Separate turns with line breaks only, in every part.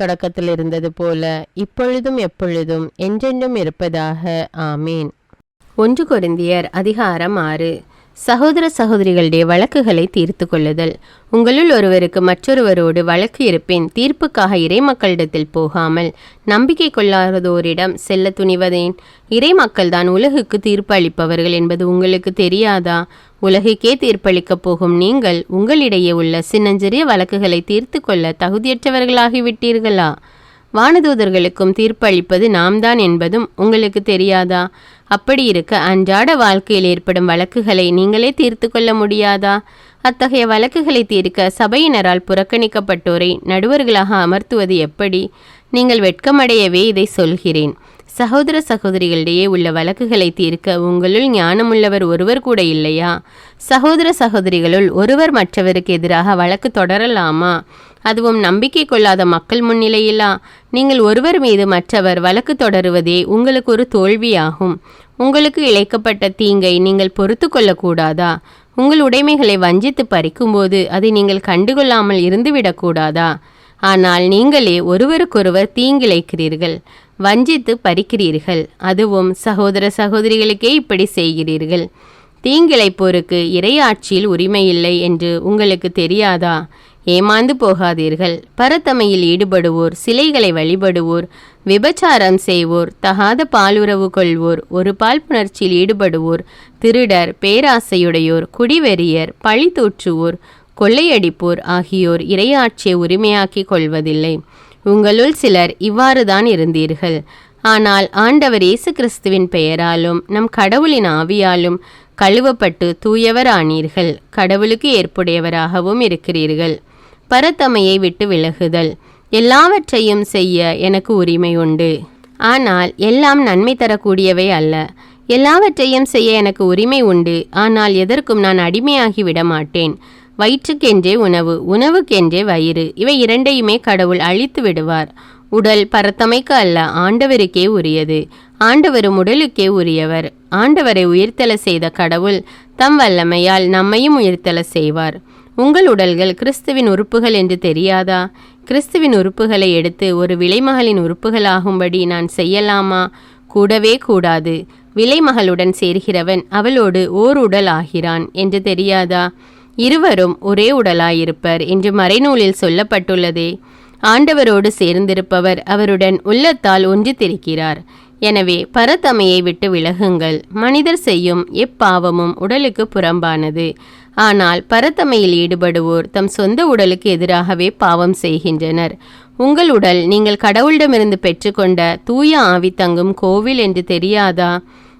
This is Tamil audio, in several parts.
தொடக்கத்தில் இருந்தது போல இப்பொழுதும் எப்பொழுதும் என்றென்றும் இருப்பதாக. ஆமீன். ஒன்று கொரிந்தியர் அதிகாரம் ஆறு. சகோதர சகோதரிகளுடைய வழக்குகளை தீர்த்து கொள்ளுதல். உங்களுள் ஒருவருக்கு மற்றொருவரோடு வழக்கு இருப்பின் தீர்ப்புக்காக இறைமக்களிடத்தில் போகாமல் நம்பிக்கை கொள்ளாதோரிடம் செல்ல துணிவதேன்? இறைமக்கள்தான் உலகுக்கு தீர்ப்பு அளிப்பவர்கள் என்பது உங்களுக்கு தெரியாதா? உலகுக்கே தீர்ப்பளிக்கப் போகும் நீங்கள் உங்களிடையே உள்ள சின்னஞ்சிறிய வழக்குகளை தீர்த்து கொள்ள தகுதியற்றவர்களாகிவிட்டீர்களா? வானதூதர்களுக்கும் தீர்ப்பளிப்பது நாம்தான் என்பதும் உங்களுக்கு தெரியாதா? அப்படி இருக்க அன்றாட வாழ்க்கையில் ஏற்படும் வழக்குகளை நீங்களே தீர்த்து கொள்ள முடியாதா?
அத்தகைய வழக்குகளை தீர்க்க சபையினரால் புறக்கணிக்கப்பட்டோரை நடுவர்களாக அமர்த்துவது எப்படி? நீங்கள் வெட்கமடையவே இதை சொல்கிறேன். சகோதர சகோதரிகளிடையே உள்ள வழக்குகளை தீர்க்க உங்களுள் ஞானமுள்ளவர் ஒருவர் கூட இல்லையா? சகோதர சகோதரிகளுள் ஒருவர் மற்றவருக்கு எதிராக வழக்கு தொடரலாமா? அதுவும் நம்பிக்கை கொள்ளாத மக்கள் முன்னிலையிலா? நீங்கள் ஒருவர் மீது மற்றவர் வழக்கு தொடருவதே உங்களுக்கு ஒரு தோல்வியாகும். உங்களுக்கு இழைக்கப்பட்ட தீங்கை நீங்கள் பொறுத்து கொள்ளக்கூடாதா? உங்கள் உடைமைகளை வஞ்சித்து பறிக்கும்போது அதை நீங்கள் கண்டுகொள்ளாமல் இருந்துவிடக்கூடாதா? ஆனால் நீங்களே ஒருவருக்கொருவர் தீங்கிழைக்கிறீர்கள். வஞ்சித்து பறிக்கிறீர்கள். அதுவும் சகோதர சகோதரிகளுக்கே இப்படி செய்கிறீர்கள். தீங்கிழைப்போருக்கு இறையாட்சியில் உரிமையில்லை என்று உங்களுக்கு தெரியாதா? ஏமாந்து போகாதீர்கள். பரத்தமையில் ஈடுபடுவோர் சிலைகளை வழிபடுவோர் விபச்சாரம் செய்வோர் தகாத பாலுறவு கொள்வோர் ஒரு பால் புணர்ச்சியில் ஈடுபடுவோர் திருடர் பேராசையுடையோர் குடிவெறியர் பழி தூற்றுவோர் கொள்ளையடிப்போர் ஆகியோர் இறையாட்சியை உரிமையாக்கிக் கொள்வதில்லை. உங்களுள் சிலர் இவ்வாறுதான் இருந்தீர்கள். ஆனால் ஆண்டவர் இயேசு கிறிஸ்துவின் பெயராலும் நம் கடவுளின் ஆவியாலும் கழுவப்பட்டு தூயவர் ஆனீர்கள் கடவுளுக்கு ஏற்புடையவராகவும் இருக்கிறீர்கள். பரத்தமையை விட்டு விலகுதல். எல்லாவற்றையும் செய்ய எனக்கு உரிமை உண்டு. ஆனால் எல்லாம் நன்மை தரக்கூடியவை அல்ல. எல்லாவற்றையும் செய்ய எனக்கு உரிமை உண்டு. ஆனால் எதற்கும் நான் அடிமையாகி விட மாட்டேன் வயிற்றுக்கென்றே உணவு உணவுக்கென்றே வயிறு. இவை இரண்டையுமே கடவுள் அழித்து விடுவார். உடல் பரத்தமைக்கு அல்ல ஆண்டவருக்கே உரியது. ஆண்டவரும் உடலுக்கே உரியவர். ஆண்டவரை உயிர்த்தல செய்த கடவுள் தம் வல்லமையால் நம்மையும் உயிர்த்தல செய்வார். உங்கள் உடல்கள் கிறிஸ்துவின் உறுப்புகள் என்று தெரியாதா? கிறிஸ்துவின் உறுப்புகளை எடுத்து ஒரு விலைமகளின் உறுப்புகளாகும்படி நான் செய்யலாமா? கூடவே கூடாது. விலைமகளுடன் சேர்கிறவன் அவளோடு ஓர் உடல் ஆகிறான் என்று தெரியாதா? இருவரும் ஒரே உடலாயிருப்பர் என்று மறைநூலில் சொல்லப்பட்டுள்ளதே. ஆண்டவரோடு சேர்ந்திருப்பவர் அவருடன் உள்ளத்தால் ஒன்றித்திருக்கிறார். எனவே பரத்தமையை விட்டு விலகுங்கள். மனிதர் செய்யும் எப்பாவமும் உடலுக்கு புறம்பானது. ஆனால் பரத்தமையில் ஈடுபடுவோர் தம் சொந்த உடலுக்கு எதிராகவே பாவம் செய்கின்றனர். உங்கள் உடல் நீங்கள் கடவுளிடமிருந்து பெற்றுக்கொண்ட தூய ஆவி தங்கும் கோவில் என்று தெரியாதா?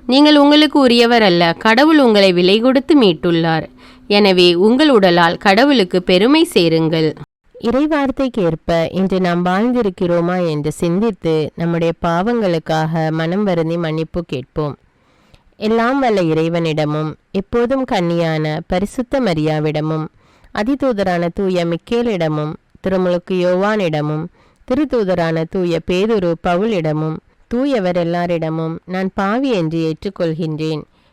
நீங்கள் உங்களுக்கு உரியவர் அல்ல கடவுள் உங்களை விலை கொடுத்து மீட்டுள்ளார். எனவே உங்கள் உடலால் கடவுளுக்கு பெருமை சேருங்கள். இறைவார்த்தைக்கு ஏற்ப இன்று நாம் வாழ்ந்திருக்கிறோமா என்று சிந்தித்து நம்முடைய பாவங்களுக்காக மனம் வருந்தி மன்னிப்பு கேட்போம். எல்லாம் வல்ல இறைவனிடமும் எப்போதும் கன்னியான பரிசுத்த மரியாவிடமும் அதிதூதரான தூய மிக்கேலிடமும் திருமுழுக்கு யோவானிடமும் திருத்தூதரான தூய பேதுரு பவுலிடமும் தூயவர் எல்லாரிடமும் நான் பாவி என்று ஏற்றுக்கொள்கின்றேன்.